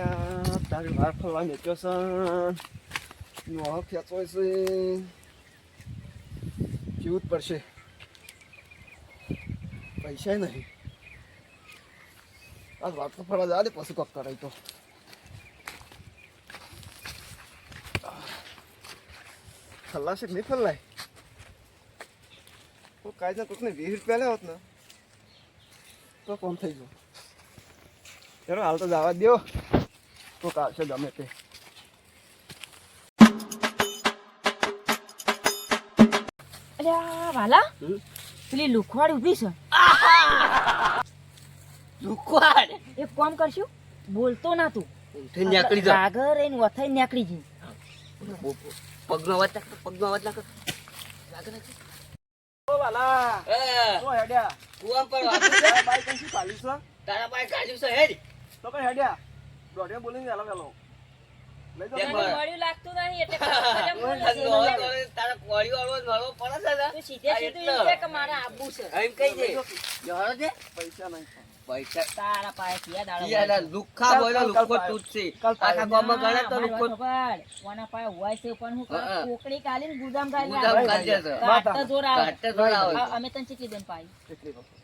અલ્યા તારી વાર ફરવા નીકળ્યો છે. નો ખેંચવાય છે. જીવું જ પડશે પૈસા નહીં. આ વાત તો ફરવા જવા દે પછી કોક કરાય તો ખલ્લાશે નહીં ખલ્લાય તો. કાયદા કોકને વીસ રૂપિયા લેવત ને તો કોમ થઈ ગયું? ચલો હાલ તો જવા દો કોક કાશે ગમે તે અરે વાલા? પેલી લુખવાડ ઊભી છે. લુખવાડ? એક કામ કરશું બોલતો ના તું. ઊંઠી નીકળી જા. આગળ એને વથાઈ નીકળી જઈ પગનો વાત નાખ પગનો લાગે નાખ ઓ વાલા એ, તો હેડ્યા. કૂવા પર વાગી બાઈક કઈ ચાલીસ છે? તારા પાસે કાઢ્યું છે હેડ. તો કઈ હેડ્યા? દોઢે બોલીને વેલો વેલો. લઈ એક જાઓ વાર. મળ્યું લાગતું નહીં એટલે ઠંડો હતો, તારા કોળીઓ વાળો નળો પડે છે ને? અલગ અલગ અમે તને ચીટલી દેન પાઈ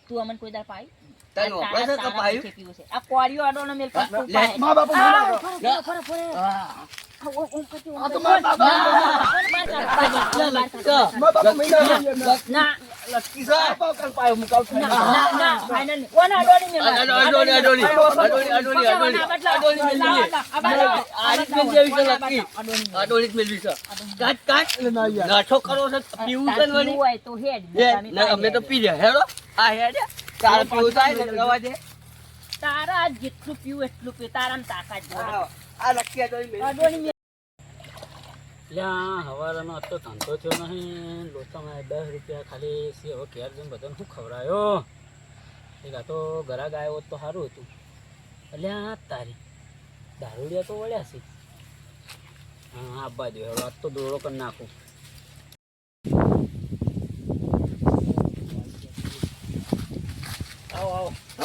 તું અમને કોઈ દાર પાઈ તને આ છે તારા- કે તારા પાયું? પાસે પીવું છે. આ કોળીઓ આડોનો મેલ પર તું લે. પાય. મા બાપુ આ, મને ફરો, ફરો. આ તો મા બાપુ આવી ગયા. ના, લટકી છે. બાપા પાયો, હું ના, ના, ના, final આડોની મેલ આ માર. અડોલી, અડોલી, અડોલી, અડોલી, પકડ, અડોલી. આ બદલા. અડોલી મેળવી લાવ, લે. લાવ, આ બદલા. આ આ રીત બદલા. મેળવી છે લટકી. આડોની મેલ. જ છે. ના યાર. નાઠો કરવો છે પીવું છે વળી? તો હેડ. અમે તો પી રહ્યા હેડો આ હેડ તારે પીવું થાય દે. તારા જેટલું પીવું એટલું પી તાકાત આ. ત્યાં ધંધો થયો નહીં. લોચામાં દસ રૂપિયા ખાલી છે. હવે ઘેર જઈને બધાને શું ખવડાયો? આ તો ઘરાક આવ્યો તો સારું હતું. એટલે તારી દારૂડિયા તો વળ્યા છે. હા આપવા દે હવે આજ તો દોડો કરી નાખું આવો આવો હવે હવે તો દારૂ વાળા આવો પછી અડ્ડા વાળા પચીસ મિનિટ પર આય. પેલા પહેલાનો બસ હિસાબ બસ લાવો. બસ બસ પહેલાનો બધો હિસાબ લાવો. બધો હા, એક ટોટોય નહીં મળે પહેલાનો હિસાબ લાવો સાચી હતી પડતી હાલો, જલ્દી. પેલા પહેલાના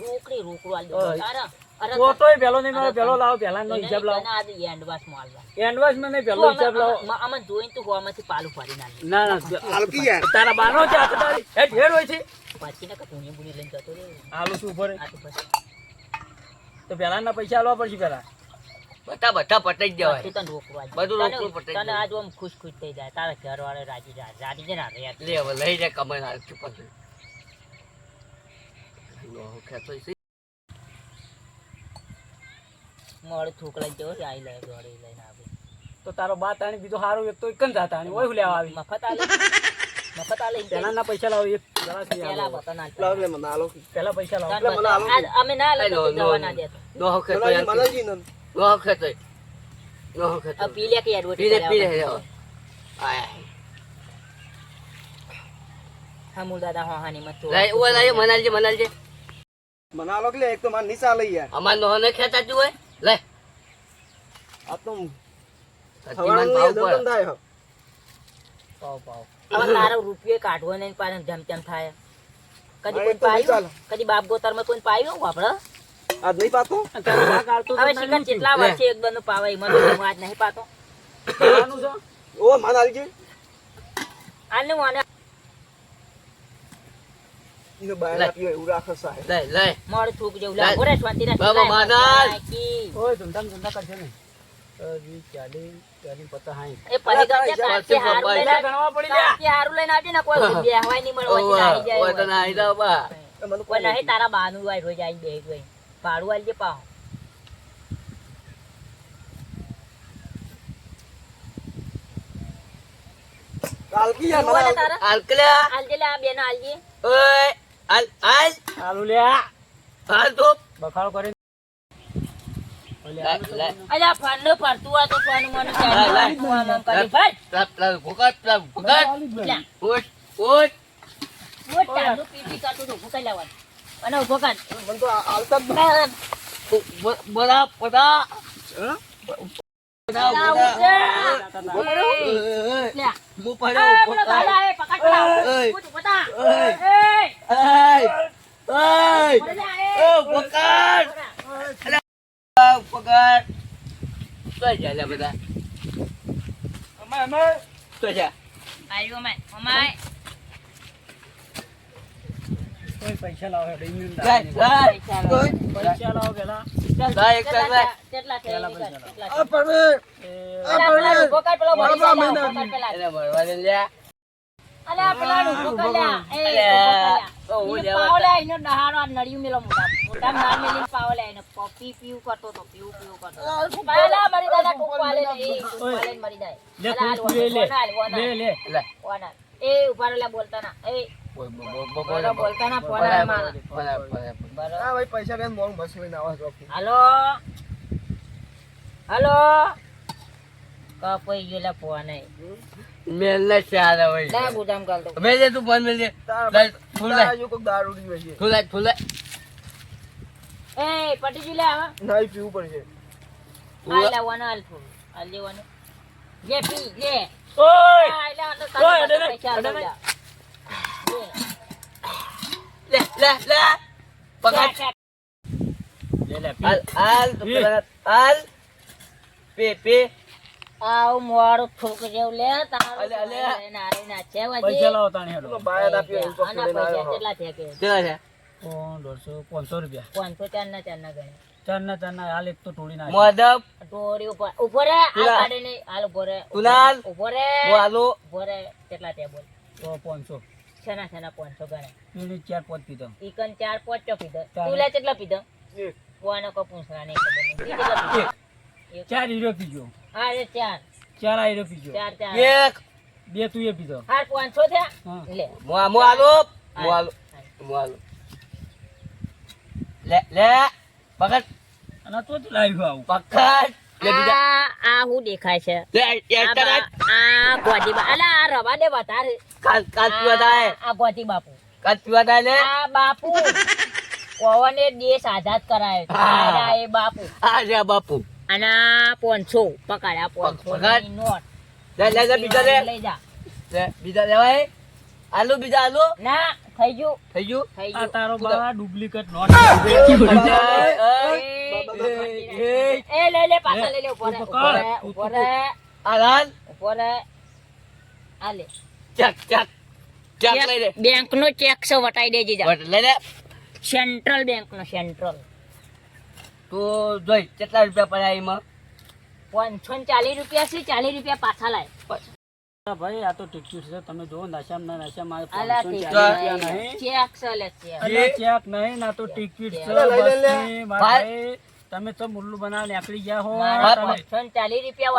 રોકડી રોકડું આલ દે. તારા- અરે ટોટોય નહીં મળે અરે લાવો પહેલાનો હિસાબ લાવો. તને આજે એન્ડવાસમાં આલવા. એડવાન્સમાં નહીં પહેલો હિસાબ લાવો. આમાં- આમાં જોઈને હોવામાંથી પાલું ફરી નાખ. ના ના હાલકી યાર. તારા બાનો છે હાથ તારી. હેઠ હોય છે. પાછી નકર પુણ્ય પુણ્ય લઈને જતો રહે. હાલો શું ઉપર તો પહેલાના પૈસા આલવા પડશે પહેલા બધા બધા પટાઈ જવાય તને બધું આજ આમ ખુશ ખુશ થઈ જાય. તારા ઘરવાળા રાજી જાય રાજી જાય ને લે હવે લઈ જાય કમાઈ જ. લોહો મોડે થોકલા જવો આઈ લે દોડી લઈને આવે તો તારો બા તાણી બીજો સારો એક તો એક જ હતા ઓય હું લેવા આવી મફત આલે મફત આલે પેલા ના પૈસા લાવો એક પેલા આલો. ના લાવ લે મને આલો. પહેલા પૈસા લાવો તને મને આલો. અમે ના લે લો. ના દેતો ખેંચો મનાજી, યાર. મનાજી ને. લોહો ખેંચો. લોહો ખેંચો. આ પી લે કે યાર રોટી પી લે, પી લે, આય. હા મુલ દાદા હા હા ની મત તો લઈ, ઓય લઈ, મનાલજે, મનાલજે. મને આલો લે, એક તો મારે નહીં લઈ યાર. અમાર નો ને ખેંચાતું હોય? લે. આ તો સતીમાન થવાનું ભાવ પર. પાવ પાવ હવે તારો રૂપિયો કાઢવો નહીં પાને જેમ તેમ થાય. કદી કોઈ તો પાયું? કદી બાપ ગોતરમાં કોઈ પાયું આપણે? આજ નહીં પાતો? તો હવે ચિકન કેટલા. વર્ષે એક બનો પાવા એમાં તો હું આજ નહીં પાતો. ઓ માન આલજી આને આને ઈને બહાર લે. એવું રાખે સાહેબ. લે લે મોડું થૂક જેવું લે. લાવ શાંતિ રાખ બાબા લાય. ઓય ધંધા ધંધા કરશે ને. વીસ ચાલીસ ચાલીસ પચાસ સાઠ એ પછી ગમે પૈસા હારું લઈને ગણવા પડી લ્યા કાંચી હારું લઈને આવજે ને કોઈ બેહવાય નહીં મળે ઓછી જાય ઓય તો હોય. નાહી બા. મને કોઈ નહીં તારા બાનું હોય રોજ આઈ બેહી ગઈ ભાડું આલજે પાહો. કાલકી યાર, મને કે લ્યા. આલજે લે આ બેનો આલજે. ઓય, હાલ, હાલ, હાલો લ્યા હાલ તો. બખાડો કરીને લે, લે. અલ્યા ફરતું તો ફોન મને લાય, લાય. ચાલી આમ આમ કરી. ભાઈ. લે. ચાલુ કરી અને ઊભો કર. મને તો. હું? પડ્યો પકડ પકડ! પૈસા લાવો. પૈસા લાવો. કોઈ? પૈસા લાવો પેલા. કેટલા કેટલા પેલા એ. એને પાવ લે, ઈને નળિયું મેલો મોટા. મોટા નાળ મેલીને પાવ લે, પી પીવું કરતો તો, પીવું પીવું કરતો. પેલા મરી જાય, ટૂંક એ ટૂંક મરી જાય. લે અલા, તું હાલ, લે લે વોના, વોના, લે લે લે. એ ઊભા રહો, બોલતા ના. એ, બોલ, બોલ, બોલ, બોલ, બોલો, બોલ. બોલતા ના, ફોન આવે મારા. બોલ, બોલ, બોલ. બરાબર. આ ભાઈ પૈસા લઈને મોડું બસ લઈને આવા છો હાલો હાલો કપાઈ ગયેલા ફોન મેલ ને ચાલે હોય. લે ગુદામ કાલ દો મેલ દે તું ફોન મેલ દે. ફૂલ લાય. જો કોઈક દારૂ પીવે છે ફૂલ લાય, ફૂલ લાય. એ પટી લે આવા નહીં પીવું પડશે હાલ લે વનો ફૂલ હાલ લે લે પી લે ઓય આ તો ઓય, અડે પાસે અડે આલો, લે, લે. લે, લે. પકડ. લે, લે લે તું પેલા હાલ. પે, પે. આવું મોરો ઠોક જેવું લે તારો અલે, અલે. લઈને ના આ છે વજી. પૈસા લાવો તાણે હેડો. બાયર આપ્યો એવું કોક લઈને આવ્યો. કેટલા છે કે? કેટલા છે? ત્રણ દોઢસો પાંચસો રૂપિયા. પાંચસો ચાર ના ચાર ના ગણે. ચાર ના ચાર ના હાલ એક તો ટોળી ના મોદપ, ટોળી ઉપર ઉપર આ કાડે ને હાલ ઉપર તુલાલ. ઉપર રે હું આલુ. કેટલા થયા બોલ. તો પાંચસો છેના છેના પાંચસો ગણે. એની ચાર પોત પીધો. ઈકન ચાર પાંચ ચો પીધો. તુલા કેટલા પીધો? એક. કોનો કો પૂછરા નહીં ખબર નહીં કેટલા પીધો? એક. ચાર હીરો પીજો. હા એ ચાર. ચાર આ હીરો પીજો. ચાર ચાર. એક. બે તું એ પીધો. હાર પાંચસો થયા? લે. હું આ- હું આલુ. હું આલુ. હું. લે, લે. પકડ, અને તો જ લાવ્યો આવું. પકડ. આ હું દેખાય છે? લે, આ. આ ગોધી બા અલા આ રવા દે વધારે. કાલ, કાલ પીવા આ ગોધી બાપુ. કાલ પીવા થાય આ બાપુ. પવને દેશ આઝાદ કરાયો આ બાપુ. આ રે બાપુ. અને આ પોનસો પકડ. ની નોટ લે, લે, લે, બીજા લે. લઈ જા લે, બીજા લેવાય. આલુ, બીજા આલુ. ના થઈ ગયું થઈ ગયું? થઈ ગયું તારો બા ડુપ્લિકેટ નોટ એ, એ, એ લે લે પાછા લઈ લે ઊભો રે તું ઊભો રે પકડ. ઊભો રે આ લાલ. ઊભો આ લે ચક, ચક. ચક લઈ લે. બેંક નો ચેક છે વટાઈ દેજે જા લઈ લે. સેન્ટ્રલ બેંક નો સેન્ટ્રલ તું જોઈ કેટલા રૂપિયા પડ્યા એમાં? પાંચસો ને ચાલીસ રૂપિયા છે ચાલીસ રૂપિયા પાછા લાય. ભાઈ આ તો ટિકિટ છે તમે જોવો નશામ ના નશામ આવે પાંચસો રૂપિયા નહીં. ચેક છે ચેક. નહીં ના તો ટિકિટ છે લે, લે, લે, લે. બસની. મારા ભાઈ, તમે તો મુલ્લુ બનાવ નીકળી ગયા હો. પાંચસો ને ચાલીસ રૂપિયા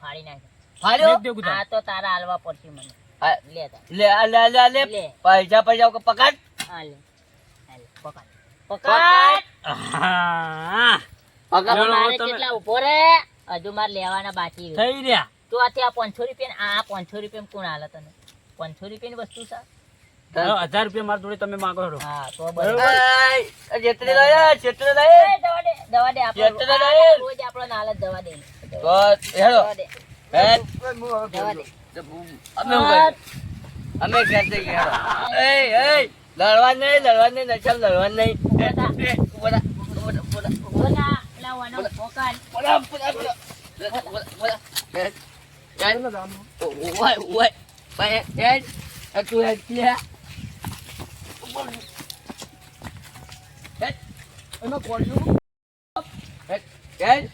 ફાડી નાખ્યો? આ તો તારા હાલવા પડશે મને. લે. પૈસા પૈસા લે. પકડ. હા પકડ મારે કેટલા ઊભો રે? હજુ મારે લેવાના બાકી થઈ રહ્યા. તો આથી આ પાંચસો રૂપિયા આ પાંચસો રૂપિયા કોણ હાલે તને? પાંચસો રૂપિયાની વસ્તુ છે? હજાર રૂપિયા મારા જોડે તમે માંગો છો. હા તો બરાબર? એય, લઈ લે, લઈ દવા દે દવા દે આપણો. જેટલો લઈ. રોજ આપણો નાલ દવા દે. તો હેડો. દવા દવા દે. અમે ઘેર જઈએ? એય એય લડવા નહીં લડવા નહીં નશા લડવા નહીં. એમાં એ.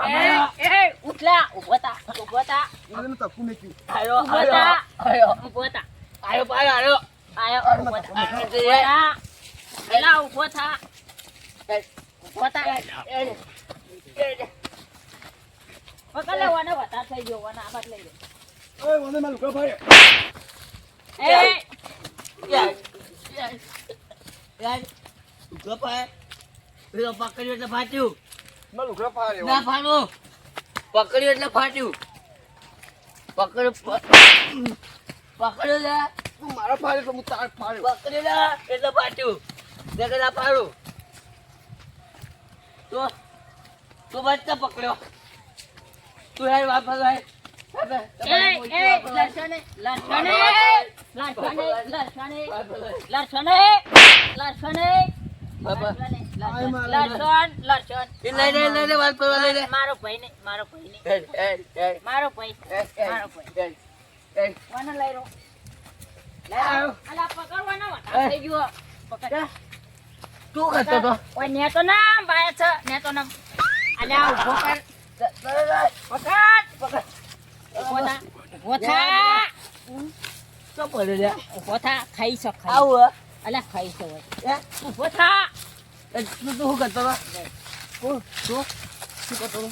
ઉઠલા ઊભો થા ઊભો થા એને તકું નહીં પીવું આયો, ઊભો થા આયો. ઊભો થા આયો, આયો, આયો. આયો ઊભો થા ઊભો ઊભો થા ઊભો થા પકડ લે વધાર થઈ ગયો વાનો આ લઈ લે ઓય મને મારું ભાઈ એ યાર, યાર, યાર. ઊભો પેલો પકડ્યો એટલે ફાટ્યું મારું લુગડા ભાઈ ના ફાડું. પકડ્યું એટલે ફાટ્યું. પકડ પકડ્યો લે. તું મારા ભાઈ એટલે હું તાર ફાડ્યો. પકડ્યો એટલે ફાટ્યું. દેખ ના પાડું તો તો બચ્ચા પકડ્યો. તું યાર વાપસ આય. એ એ લસણે લસણે લસણે લસણે લસણે લસણે લસણ લસણ એ લઈ લે લઈ લે વાત કરવા લઈ લે. મારો ભાઈ ને મારો ભાઈ ને એ એ એ. મારો ભાઈ મારો ભાઈ. એ એ. કોને લઈ રહ્યો લઈ રહ્યો અલા પકડવાનો વટા થઈ ગયો. પકડ. તું કરતો તો ઓય ને તો ના બાય છે ને તો ના અલ્યા ઊભો કર. પકડ. પકડ. તો પડે લે ખાઈ ખાઈ. તું શું કરતો તો તું તું શું કરતો તો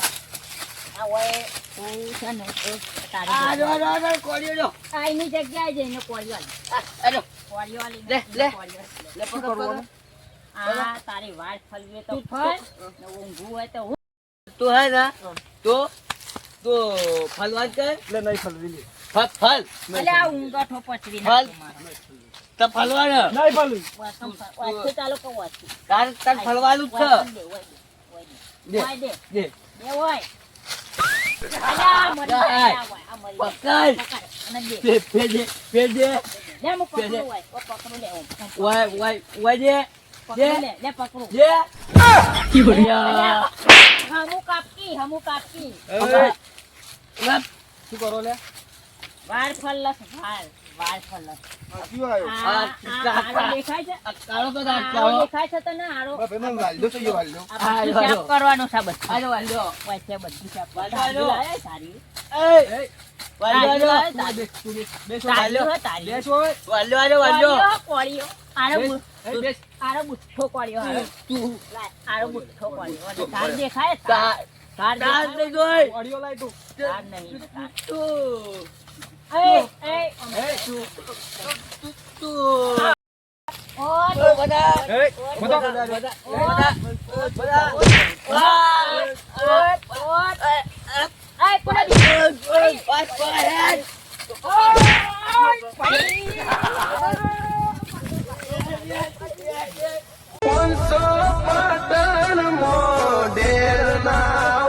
આ ઓય તું છે ને એ આ તારી જો જો જો કોળીઓ જો આ એની જગ્યાએ જઈને કોળીઓ આલી આ આ જો કોળીઓ આલી લે, લે. કોળીઓ આલી. લે પકડ પકડ આ તારી વાળ ફલવે તો ફળ ને ઊંઘવું હોય તો ઊંઘ. તું હે ને તો તો ફલવાન કર ફલ ફલ ફલ પચવી ફલ. ફળવાનું તો ફલવાન. નહીં ફલવી વાસણ ચાલો કહું વાસથી. તાર તાર ફલવાનું જ છે. દે, દે, દે. દે હોય. શું કરો લે? વાળ ફલ્લસ, વાળ, વાળ ફલ્લસ. આ કયું આવ્યો આ, આ આ, આરો દેખાય? પાંચસો પાટણ મોડેલ ના